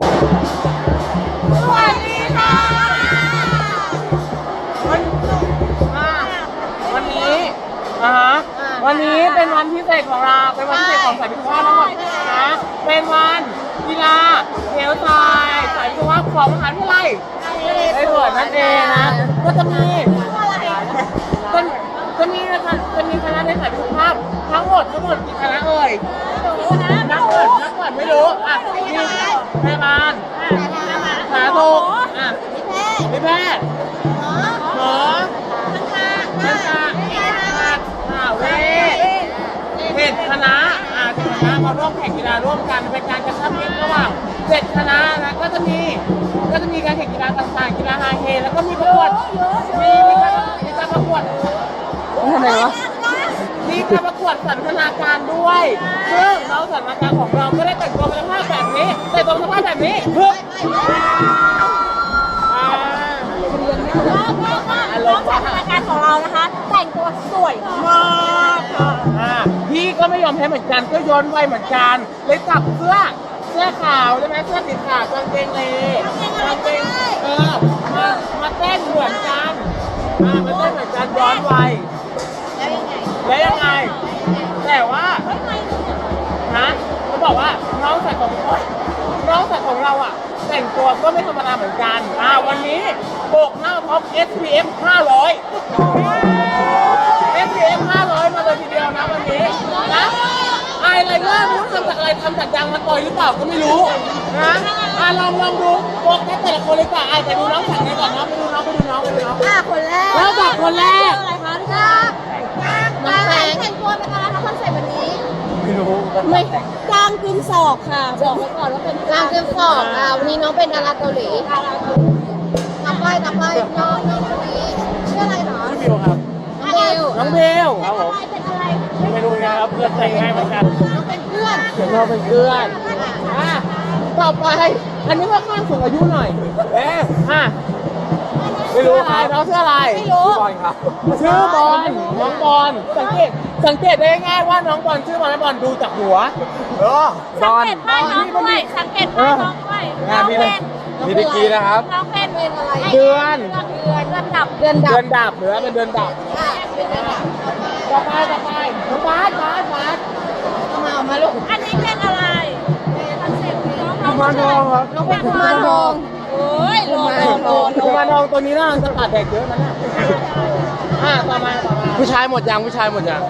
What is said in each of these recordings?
สวัสดีค่ะวันอ่าวันนี้อ่าฮะวันนี้เป็นวันพิเศษของเรา เป็นวันพิเศษของสายพิธีทั้งหมดนะเป็นวันกีฬาเทลไทยสายพิธีของมหาวิทยาลัยไอ้เบิดนั่นเองนะ ก็จะมีก็จะมีนะคะจะมีคณะในสายพิธีภาพทั้งหมดทั้งหมดกี่คณะเอ่ยนับก่อนนับก่อนไม่รู้อะมี พยาบาลสาธารณสุขอะนิแพทย์หมอทันตาเภสัชอ่าเวชเจ็ดคณะอ่าเจ็ดคณะมาร่วมแข่งกีฬาร่วมกันเป็นการกระชับมิตรระหว่างเจ็ดคณะนะก็จะมีก็จะมีการแข่งกีฬาต่างๆกีฬาฮาเฮแล้วก็มีประกวดมีมีการมีการประกวดทำไมวะมีการประกวดสันทนาการด้วย ซึ่งเราสันทนาการของเราก็ได้แต่งตัวเป็นสภาพแบบนี้แต่งตัวเป็นสภาพ แบบนี้ปึ๊บอ่าน้องจากรายการของเรานะคะ แต่งตัวสวยมากค่ะอ่าพี่ก็ไม่ยอมแพ้เหมือนกัน ก็ย้อนไวเหมือนกัน เลยจับเสื้อ เสื้อขาวใช่ไหมเสื้อสีขาวกางเกงเลยกางเกงเออมามาเต้นเหมือนกันอ่ามาเต้นเหมือนกันย้อนไวแล้วยังไง แต่ว่านะเขาบอกว่าน้องใส่ของ น้องใส่ของเราอะ แต่งตัวก็ไม่ธรรมดาเหมือนกัน อ่าวันนี้โบกหน้าท็อป SPF 500 SPF 500 มาเลยทีเดียวนะวันนี้นะไออะไรเงี้ยไม่รู้ทำจากอะไรทำจากยางมาต่อยหรือเปล่าก็ไม่รู้นะอะลองลองดูโบกแค่แต่ละคนเลยจ้ะอะไปดูน้องแต่งกันก่อนนะไปดูน้องไปดูน้องไปดูน้องอะคนแรกเริ่มจากคนแรกอะไรคะพี่จ้าน้องแสงแต่งตัวเป็นอะไรคะคอนเซ็ปต์วันนี้ไม่ รู้ไม่กลางกึนศอกค่ะ บอกไว้ก่อนว่าเป็นกลางกึนศอกอะวันนี้น้องเป็นดาราเกาหลีดาราเกาหลีต่อไปต่อไปน้องน้องคนนี้ชื่ออะไรเหรอพี่บิวครับ น้องเบลน้องเบลครับผมเป็นอะไรไม่รู้นะครับเพื่อนแต่งให้เหมือนกันน้องเป็นเพื่อนเดี๋ยวเราเป็นเพื่อนอะต่อไป อันนี้ก็ข้างสูงอายุหน่อยเอ๊ะอะ ไม่รู้ครับน้องชื่ออะไรไม่รู้ บอลครับชื่อบอลน้องบอลสังเกตสังเกตได้ง่ายๆว่าน้องบอลชื่อบอลและบอลดูจากหัวเออบสัองลเกตป้ายน้องด้วย สังเกตป้ายน้องด้วยอะมีอะไรมีตะกี้นะครับ น้องเป็นเป็นอะไร เดือน เดือนเดือนดับ เดือนดัเดืบอนดับหรือว่าเป็นเดือนดับอะเป็นเดือนดับต่อไปต่อไปน้องบาสบาสบาสเอามาเอามาลูก อันนี้เป็นอะไรคอนเซ็ปต์น้องกุมารทองครับน้องเป็นกุมารทองโอ้ยรอรอรอกุ มารทองตัวนี้น่าจะตัดแดดเยอะนะเนี่ยอะต่อมาต่อมาผู้ชายหมดยังผู้ชายหมดยัง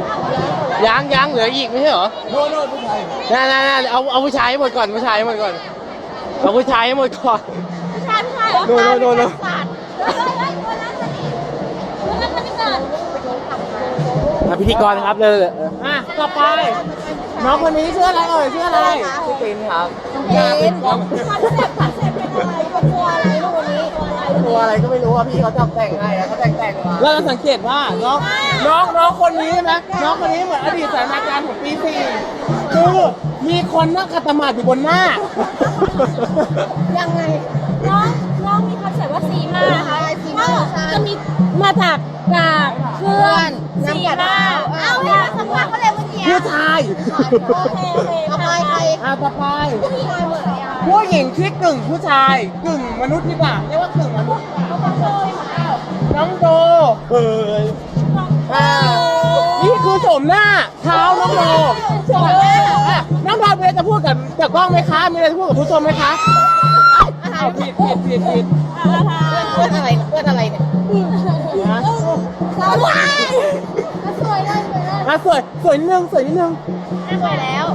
ยังยังเหลืออีกไม่ใช่เหรอโน่นโน่นผู้ชายน่าน่าน่าเอาเอาผู้ชายให้หมดก่อนผู้ชายให้หมดก่อนเอาผู้ชายให้หมดก่อนผู้ชายผู้ชายเหรอโน่นโน่นโน่นโน่นสัตว์เฮ้ยเฮ้ยเฮ้ยตัวนั้นตัวนี้ตัวนั้นตัวนี้เกิดอะพิธีกรครับเลยเลยอะต่อไปน้องคนนี้ชื่ออะไรเอ่ยชื่ออะไรพี่ตินครับเป็นคอนเซ็ปต์คอนเซ็ปต์เป็นอะไรเป็นตัวอะไรลูกวันนี้ ตัวอะไรตัวอะไรก็ไม่รู้อะพี่เขาจับแต่งให้แล้วเขาแต่งแต่งมาแล้วเราสังเกตว่าน้องน้องน้องคนนี้นะน้องคนนี้เหมือนอดีตสถานการณ์ของปีสี่คือมีคนนั่งคาตามาดอยู่บนหน้า ยังไงน้องน้องมีคอนเซ็ปต์ว่าสีมาค่ะก็จะมีมาจากกากเครื่องสีมาเอาให้เราสัมภาษณ์เขาเลยวันนี้ผู้ชายโอเคโอเคต่อไปใครอะต่อไป ผู้ชายหมดเลยอะ ผู้หญิงที่กึ่งผู้ชายกึ่งมนุษย์ดีกว่าเรียกว่ากึ่งมนุษย์เขาต้องโดยมาแล้วน้องโดเฮ้ยอ่านี่คือโฉมหน้าเท้าน้องโดโฉมหน้าอะน้องโดมีอะไรจะพูดกับกับกล้องไหมคะมีอะไรจะพูดกับผู้ชมไหมคะเอาผิดผิดผิดผิดเพื่อนอะไรเพื่อนอะไรเนี่ยนะสวยสวยได้สวยได้อะสวยสวยนิดนึงสวยนิดนึงสวยแล้ว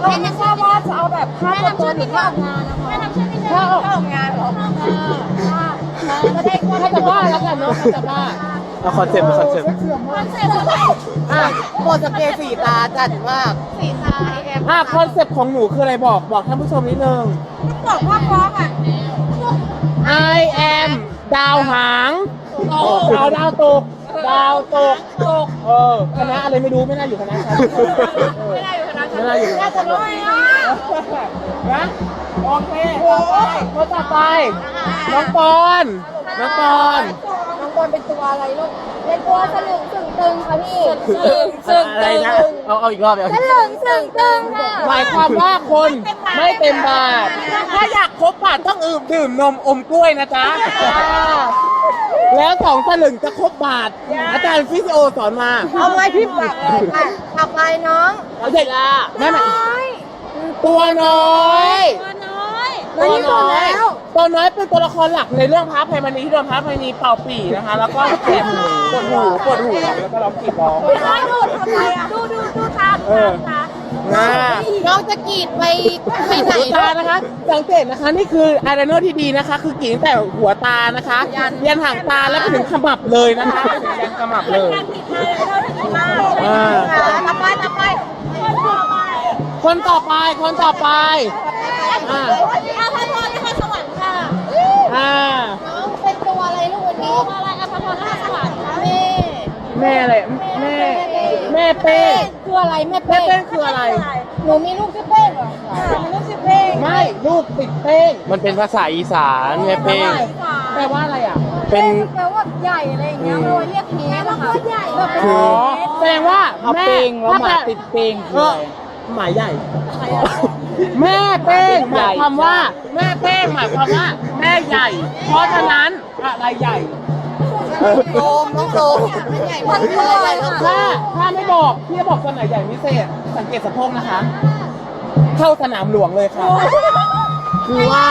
เราไม่ทราบว่าจะเอาแบบค่าตัวหรือว่าออกงานนะคะแม่ทำชื่อพี่เธอออกงานเหรอจะได้ถ้าจะบ้าแล้วกันเนาะถ้าจะบ้าเอาคอนเซ็ปต์คอนเซ็ปต์คอนเซ็ปต์อะไรอะโปรสเกสีตาจัดมากสีตาแอมอะคอนเซ็ปต์ของหนูคืออะไรบอกบอกท่านผู้ชมนิดนึงบอกว่าพร้อมอะ I am ดาวหางดาวดาวตก ดาวตกตกเออคณะอะไรไม่รู้ไม่น่าอยู่คณะฉันไม่ได้อยู่คณะไม่น่าอยู่คณะ น่าฉัจะนรู้อะนะโอเคต่อไปคนต่อไปน้องปอนน้องปอน องบอลเป็นตัวอะไรลูกเป็นตัวสลึงสึงตึงค่ะพี่สึงสึงอะไรนะเอาเอาอีกรอบเดี๋ยวสลึงสึงตึงค่ะ หมายความว่าคนไม่เต็มบาทถ้าอยากคบอืมดื่มนมอมกล้วยนะจ๊ะอ่าแล้วสองสลึงจะครบบาท อาจารย์ฟิสิโอสอนมาเอาไว้ที่ปากเลยค่ะต่อไปน้องเอาเด็กแม่แม่ตัวน้อย ตัวน้อยตัวน้อย ตัวน้อยเป็นตัวละครหลักในเรื่องพระไพมณีที่โดนพระไพมณีเป่าปีนะคะ แล้วก็เจ็บปวดหูปวดหูแล้วก็ร้องกรีดร้อง น้อยดูทำไมอะดูดูดูตาเออนะน้องจะกรีดไปไปไหนหูตานะคะ สังเกตนะคะนี่คืออายไลเนอร์ที่ดีนะคะ คือกรีดตั้งแต่หัวตานะคะ ยันหางตาแล้วไปถึงขมับเลยนะคะไปถึงยันขมับเลยอ่า ต่อไปต่อไปคนต่อไปคนต่อไปอ่าอพรนครสวรรค์ค่ะ อ่าน้องเป็นตัวอะไรลูกวันนี้อะไรอาภพรนครสวรรค์แม่แม่อะไรแม่แม่เป้งคืออะไรแม่แม่เป้เป้งคืออะไร หนูมีลูกชื่อเป้งเหรอมีลูกชื่อเป้งไม่ลูกติดเป้งมันเป็นภาษาอีสานแม่เป้งแปลว่าอะไรอะเป็นแปลว่าใหญ่อะไรอย่างเงี้ยเราเรียกเค้กอะค่ะใหญ่แบบอ๋อแสดงว่าเอาแม่เป้งแล้วหมาติดเป้งคืออะไรหมายใหญ่ แม่เป้งหมายความว่า แม่เป้งหมายความว่า แม่ใหญ่ เพราะฉะนั้นอะไรใหญ่โดมน้องโดมมันใหญ่มันคืออะไรลูกถ้าถ้าไม่บอกพี่จะบอกตัวไหนใหญ่พิเศษ สังเกตสะโพกนะคะ เข้าสนามหลวงเลยค่ะ คือว่า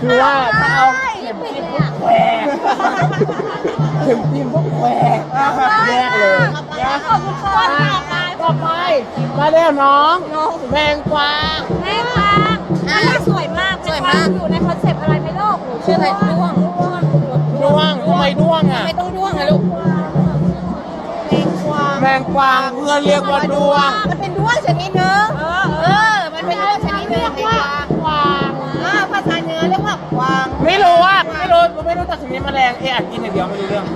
คือว่าถ้าเอาเข็มจิ้มพวกแควก เข็มจิ้มพวกแควกแยกเลยนะขอบคุณค่ะอะต่อไปมาแล้วน้องแมงกวางแม่ค่ะอันนี้สวยมากสวยมากอยู่ในคอนเซปต์อะไรไม่โลกหนูชื่ออะไรด้วงด้วงด้วงทำไมด้วงอะไม่ต้องด้วงนะลูกแมงกวางแมงกวางเพื่อนเรียกว่าด้วง มันเป็นด้วงชนิดนึง แมลงเอออาจกินอย่างเดียวไม่รู้เรื่อง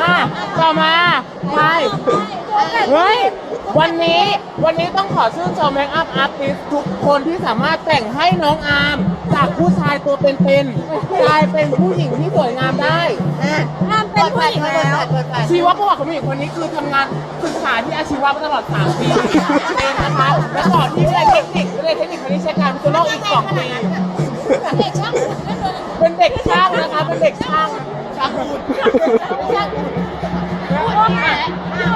อะต่อมาไปเฮ้ยวันนี้วันนี้ต้องขอชื่นชมเมคอัพอาร์ติสทุกคนที่สามารถแต่งให้น้องอาร์มจากผู้ชายตัวเป็นๆกลายเป็นผู้หญิงที่สวยงามได้อะ ห้ามเป็นผู้หญิงแล้วชีวประวัติของผู้หญิงคนนี้คือทำงานศึกษาที่อาชีวะมาตลอด 3 ปีเองนะคะ แล้วต่อที่วิทยาลัยเทคนิควิทยาลัยเทคนิคคณิตการพิศนุโลกอีก 2 ปี เด็กช่างเป็นเด็กช่างนะคะ เป็นเด็กช่างช่างพูด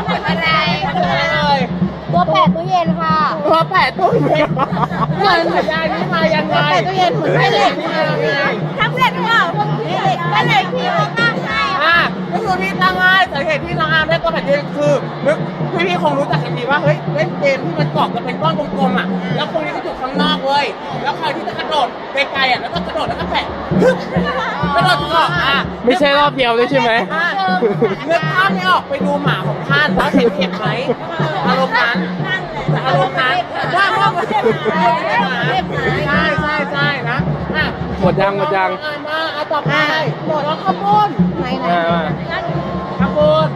เป็นอะไรอะไรเลยตัวแปดตู้เย็นค่ะตัวแปดตู้เย็นเงินสัญญานี้มายังไงแปดตู้เย็นเหมือนไม่เด็กนี่มายังไงทำเสร็กหรือเปล่าเด็กก็เลยพี่เขาตั้งให้อะก็ คือพี่ตั้งให้สาเหตุที่น้องอาร์มได้ตัวแปะตู้เย็นคือนึกพี่พี่ๆคงรู้จักกันดีว่าเฮ้ยเล่นเกมที่มันกรอบจะเป็นก้อนกลมๆอะแล้วคนนี้ก็อยู่ข้างนอกเว้ยแล้วใครที่จะกระโดดไกลๆอะแล้วก็กระโดดแล้วก็แปะกระโดดเกาะอะ ไม่ใช่รอบเดียวด้วยใช่ไหมอะนึกภาพไม่ออกไปดูหมาของท่านแล้วเห็นเห็นไหมอารมณ์นั้น อารมณ์นั้นว่าว่า ใช่ใช่ใช่นะอะหมดยังหมดยังอะมาอะต่อไปหมดแล้วข้าวปุ้นไหนไหนอ่าข้าวปุ้น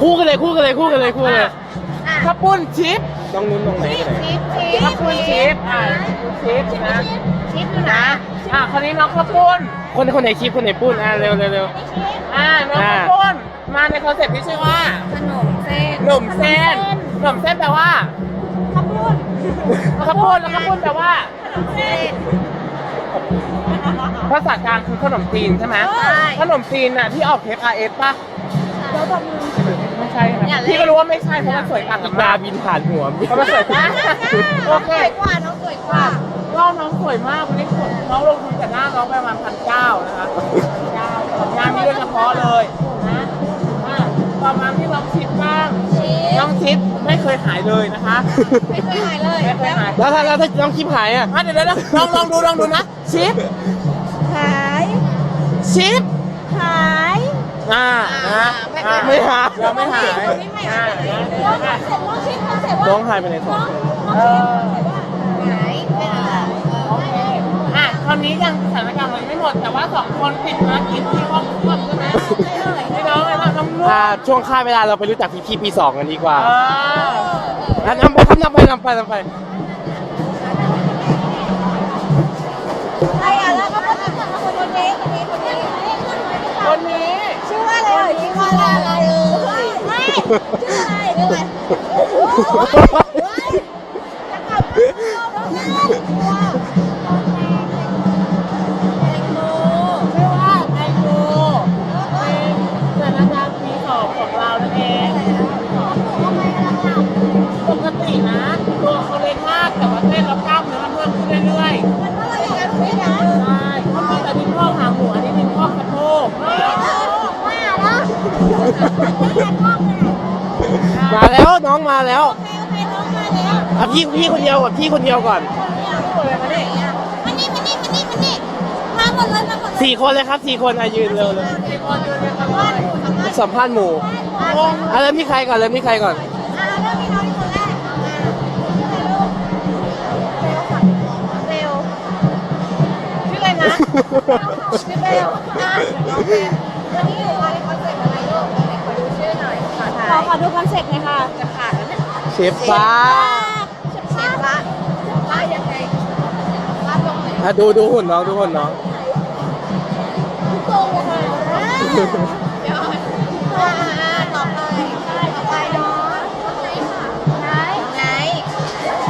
คู่กันเลยคู่กันเลยคู่กันเลยคู่กันเลยข้าวปุ้นชิปต้องนู้นตรงไหนกันไหนชิปชิปข้าวปุ้นชิปอะชิปนะชิปอยู่นะอะคนนี้น้องข้าวปุ้นคนคนไหนคลิปคนไหนปุ้นอะเร็วเร็วเร็วอะน้องข้าวปุ้นมาในคอนเซ็ปต์ที่ชื่อว่าขนมเส้นหนุ่มเส้นหนุ่มเส้นแปลว่าข้าว ปุ้นข้าวปุ้นแล้วข้าวปุ้นแปลว่าขนมเส้นภาษากลางคือขนมจีนใช่ไหมใช่ ขนมจีนน่ะที่ออกเทป R S ป่ะแล้วแบบมึงไม่ใช่คอย่ารับเล่น พี่ก็รู้ว่าไม่ใช่เพราะมันสวยต่างอีกันกามากบินผ่านหัวเพราะมันสวยมากโอเคสวยกว่าน้องสวยกว่าก็น้องสวยมากวันนี้สวยน้องลงทุนแต่หน้าน้องไปประมาณพันเก้านะคะเก้างานนี้โดยเฉพาะเลย นะอะต่อมาที่น้องชิดบ้างชิปน้องชิดไม่เคยหายเลยนะคะไม่เคยหายเลยไม่เคยหายแล้วถ้าแล้วถ้าน้องคลิปหายอะอะเดี๋ยวเดี๋ยวเดี๋ยวลองลองดูลองดูนะชิปหายชิปหายอ่านะอะไม่หายยังไม่หายอ่านะน้องเสร็จน้องชิปน้องเสร็จว่าน้องหายไปไหนสองเออหายเป็นอะไรโอเคอะคราวนี้ยังสถานการณ์มันไม่หมดแต่ว่าสองคนติดภารกิจที่ห้องควบใช่ไหม ช่วงค่าเวลาเราไปรู้จักพี่พี่ปีสองกันดีกว่าเอออะนำไปครับนำไปนำไปนำไปใครอะแล้วก็คนนี้คนนี้คนนี้คนนี้คนนี้ ชื่อว่าอะไรเอ่ยชื่อว่าอะไรเอ่ยไม่ชื่ออะไรชื่ออะไร น้องมาแล้วโอเคโอเคน้องมาแล้วอะพี่พี่คนเดียวกับพี่คนเดียวก่อนมานี่มานี่มานี่มานี่มานี่มาหมดเลยมาหมดเลยสี่คนเลยครับสี่คนอะยืนเร็วเลยว่าหนูทำไมสัมภาษณ์หมู่อะเริ่มที่ใครก่อนเริ่มที่ใครก่อนอ่าเริ่มที่น้องที่คนแรกอ่าเร็วชื่ออะไรนะชื่อเบลอะน้องเบลวันนี้อยู่มาในคอนเสิร์ต อถ่ายขอขอดูคอนเสิร์ตหน่อยค่ะจะขาดแล้วเนี่ยเชฟฟ้าเชฟฟ้าเชฟฟ้ายังไงฟ้าตรงไหนอะดูดูหุ่นน้องดูหุ่นน้องตรงเลยค่ะเดี๋ยวอ่าอ่าต่อไปต่อไปเนาะไหนไหน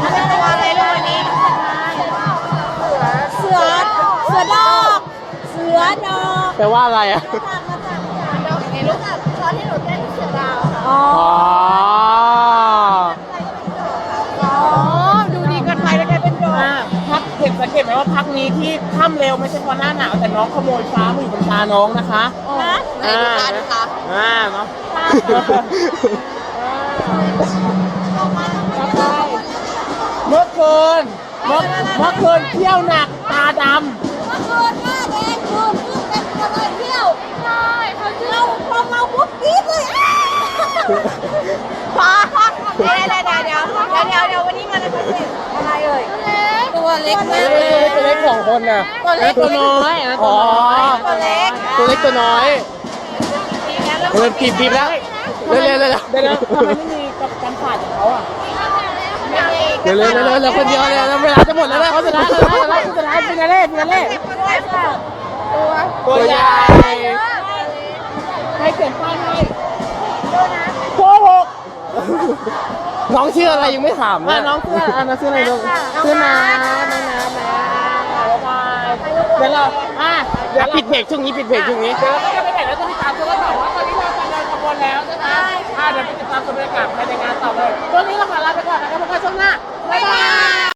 อันเป็นตัวอะไรลูกวันนี้ เสือ เสือดอก เสือดอกแปลว่าอะไรอะมาจากมาจากมาจากดอกไงลูกอะตอนที่หนูเต้นเสือดาวค่ะ อ๋ออ๋อ อ๋อ ดูดีเกินไปแล้วกลายเป็นดอกอ่าพักเห็นสังเกตไหมว่าพักนี้ที่ค่ำเร็วไม่ใช่เพราะหน้าหนาวแต่น้องขโมยฟ้ามาอยู่บนตาน้องนะคะนะไหนดูตาดูตา อ่าเนาะต่อมาต่อไปเมื่อคืนเมื่อเมื่อคืนเที่ยวหนักตาดเมื่อคืนหน้าแดงคืนคืนเต็มตัวเลยเที่ยวใช่เขาเที่ยวพอเมาปุ๊บกรี๊ดเลยอ้าว พอเดี๋ยวเดี๋ยวเดี๋ยวเดี๋ยวเดี๋ยวเดี๋ยวเดี๋ยววันนี้มาในคอนเสิร์ตอะไรเอ่ยตัวเล็กเมากเลยตัวเล็กสองคนน่ะตัวเล็กำตัวน้อยนะอ๋อตัวเล็กตัวเล็กตัวน้อยเออปีบปีบแล้วเร็วเร็วเร็วเร็วเดี๋ยวนะทำไมไม่มีกับกันขาดของเขาอะเร็วเร็วเร็วเร็วเร็วคนเดียวเลยแล้วเวลาจะหมดแล้วนะเขาเขาจะจะรัรักกจะรักจะรักจะรักฟินาเล่ฟินาเล่ตัวตัวใหญ่ให้เขียนป้ายให้โก น้องชื่ออะไรยังไม่ถามเลอะยน้องเสื้ออะน้องเสื้ออะไรลูกเสื้อน้ำน้องน้ำนะบ๊ายบายเดี๋ยวเราอะเดี๋ยวเราปิดเพจช่วงนี้ปิดเพจช่วงนี้ เดี๋ยวเราก็จะไปไหนแล้วจะติดตามกันว่าต่อว่าตอนนี้เราจะเดินขบวนแล้วนะคะอะเดี๋ยวไปติดตามชมบรรยากาศภายในงานต่อเลยช่วงนี้เราขอลาไปก่อนนะครับพบกันช่วงหน้าบ๊ายบาย